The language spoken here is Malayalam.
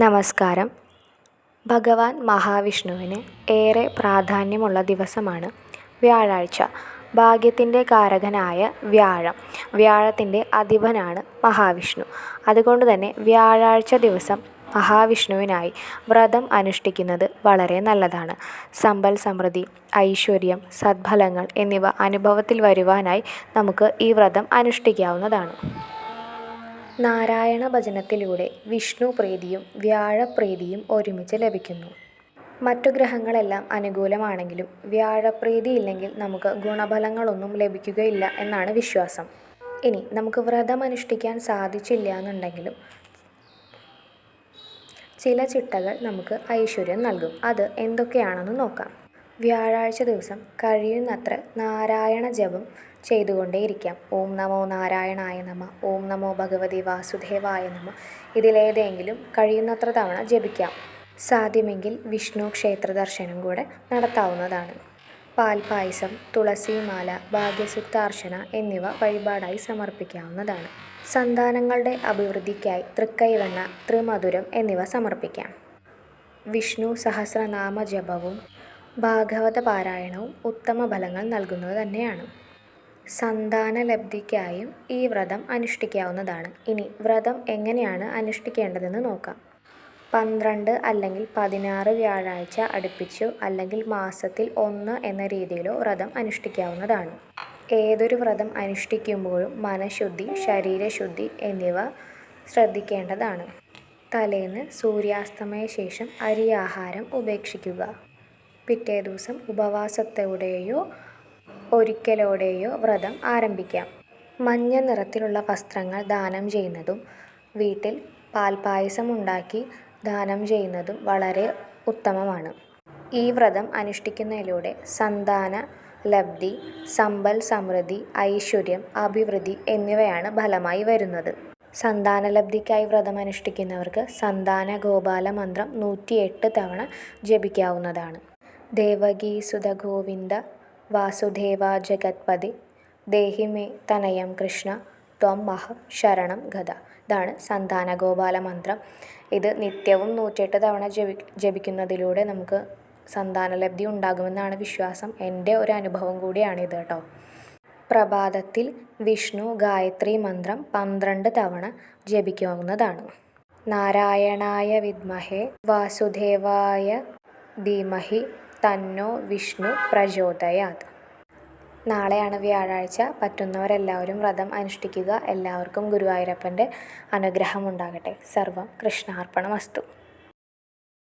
നമസ്കാരം. ഭഗവാൻ മഹാവിഷ്ണുവിന് ഏറെ പ്രാധാന്യമുള്ള ദിവസമാണ് വ്യാഴാഴ്ച. ഭാഗ്യത്തിന്റെ കാരകനായ വ്യാഴം. വ്യാഴത്തിന്റെ അധിപനാണ് മഹാവിഷ്ണു. അതുകൊണ്ട് തന്നെ വ്യാഴാഴ്ച ദിവസം മഹാവിഷ്ണുവിനായി വ്രതം അനുഷ്ഠിക്കുന്നത് വളരെ നല്ലതാണ്. സമ്പൽ സമൃദ്ധി ഐശ്വര്യം സദ്ഫലങ്ങൾ എന്നിവ അനുഭവത്തിൽ വരുവാനായി നമുക്ക് ഈ വ്രതം അനുഷ്ഠിക്കാവുന്നതാണ്. നാരായണ ഭജനത്തിലൂടെ വിഷ്ണു പ്രീതിയും വ്യാഴപ്രീതിയും ഒരുമിച്ച് ലഭിക്കുന്നു. മറ്റു ഗ്രഹങ്ങളെല്ലാം അനുകൂലമാണെങ്കിലും വ്യാഴപ്രീതി ഇല്ലെങ്കിൽ നമുക്ക് ഗുണഫലങ്ങളൊന്നും ലഭിക്കുകയില്ല എന്നാണ് വിശ്വാസം. ഇനി നമുക്ക് വ്രതം അനുഷ്ഠിക്കാൻ സാധിച്ചില്ല എന്നുണ്ടെങ്കിലും ചില ചിട്ടകൾ നമുക്ക് ഐശ്വര്യം നൽകും. അത് എന്തൊക്കെയാണെന്ന് നോക്കാം. വ്യാഴാഴ്ച ദിവസം കഴിയുന്നത്ര നാരായണ ജപം ചെയ്തുകൊണ്ടേയിരിക്കാം. ഓം നമോ നാരായണായ നമ ഓം നമോ ഭഗവതി വാസുദേവായ നമ ഇതിലേതെങ്കിലും കഴിയുന്നത്ര തവണ ജപിക്കാം. സാധ്യമെങ്കിൽ വിഷ്ണു ക്ഷേത്ര ദർശനം കൂടെ നടത്താവുന്നതാണ്. പാൽപായസം തുളസിമാല ഭാഗ്യസുക്താർച്ചന എന്നിവ വഴിപാടായി സമർപ്പിക്കാവുന്നതാണ്. സന്താനങ്ങളുടെ അഭിവൃദ്ധിക്കായി തൃക്കൈവെണ്ണ തൃമധുരം എന്നിവ സമർപ്പിക്കാം. വിഷ്ണു സഹസ്രനാമ ജപവും ഭാഗവത പാരായണവും ഉത്തമ ഫലങ്ങൾ നൽകുന്നത് തന്നെയാണ്. സന്താനലബ്ധിക്കായും ഈ വ്രതം അനുഷ്ഠിക്കാവുന്നതാണ്. ഇനി വ്രതം എങ്ങനെയാണ് അനുഷ്ഠിക്കേണ്ടതെന്ന് നോക്കാം. പന്ത്രണ്ട് അല്ലെങ്കിൽ പതിനാറ് വ്യാഴാഴ്ച അടുപ്പിച്ചോ അല്ലെങ്കിൽ മാസത്തിൽ ഒന്ന് എന്ന രീതിയിലോ വ്രതം അനുഷ്ഠിക്കാവുന്നതാണ്. ഏതൊരു വ്രതം അനുഷ്ഠിക്കുമ്പോഴും മനഃശുദ്ധി ശരീരശുദ്ധി എന്നിവ ശ്രദ്ധിക്കേണ്ടതാണ്. തലേന്ന് സൂര്യാസ്തമയ ശേഷം അരിയാഹാരം ഉപേക്ഷിക്കുക. പിറ്റേ ദിവസം ഉപവാസത്തോടെയോ ഒരിക്കലോടെയോ വ്രതം ആരംഭിക്കാം. മഞ്ഞ നിറത്തിലുള്ള വസ്ത്രങ്ങൾ ദാനം ചെയ്യുന്നതും വീട്ടിൽ പാൽപ്പായസം ഉണ്ടാക്കി ദാനം ചെയ്യുന്നതും വളരെ ഉത്തമമാണ്. ഈ വ്രതം അനുഷ്ഠിക്കുന്നതിലൂടെ സന്താന ലബ്ധി സമ്പൽ സമൃദ്ധി ഐശ്വര്യം അഭിവൃദ്ധി എന്നിവയാണ് ഫലമായി വരുന്നത്. സന്താനലബ്ധിക്കായി വ്രതം അനുഷ്ഠിക്കുന്നവർക്ക് സന്താന ഗോപാല മന്ത്രം നൂറ്റിയെട്ട് തവണ ജപിക്കാവുന്നതാണ്. ദേവകീസുത ഗോവിന്ദ വാസുദേവ ജഗത്പതി ദേഹി മേ തനയം കൃഷ്ണ ത്വം മഹ ശരണം ഗത ഇതാണ് സന്താനഗോപാല മന്ത്രം. ഇത് നിത്യവും നൂറ്റിയെട്ട് തവണ ജപി ജപിക്കുന്നതിലൂടെ നമുക്ക് സന്താനലബ്ധി ഉണ്ടാകുമെന്നാണ് വിശ്വാസം. എന്റെ ഒരു അനുഭവം കൂടിയാണ് ഇത് കേട്ടോ. പ്രഭാതത്തിൽ വിഷ്ണു ഗായത്രി മന്ത്രം പന്ത്രണ്ട് തവണ ജപിക്കാവുന്നതാണ്. നാരായണായ വിദ്മഹേ വാസുദേവായ ധീമഹി തന്നോ വിഷ്ണു പ്രചോദയാത്. നാളെയാണ് വ്യാഴാഴ്ച. പറ്റുന്നവരെല്ലാവരും വ്രതം അനുഷ്ഠിക്കുക. എല്ലാവർക്കും ഗുരുവായൂരപ്പന്റെ അനുഗ്രഹം ഉണ്ടാകട്ടെ സർവം കൃഷ്ണാർപ്പണമസ്തു.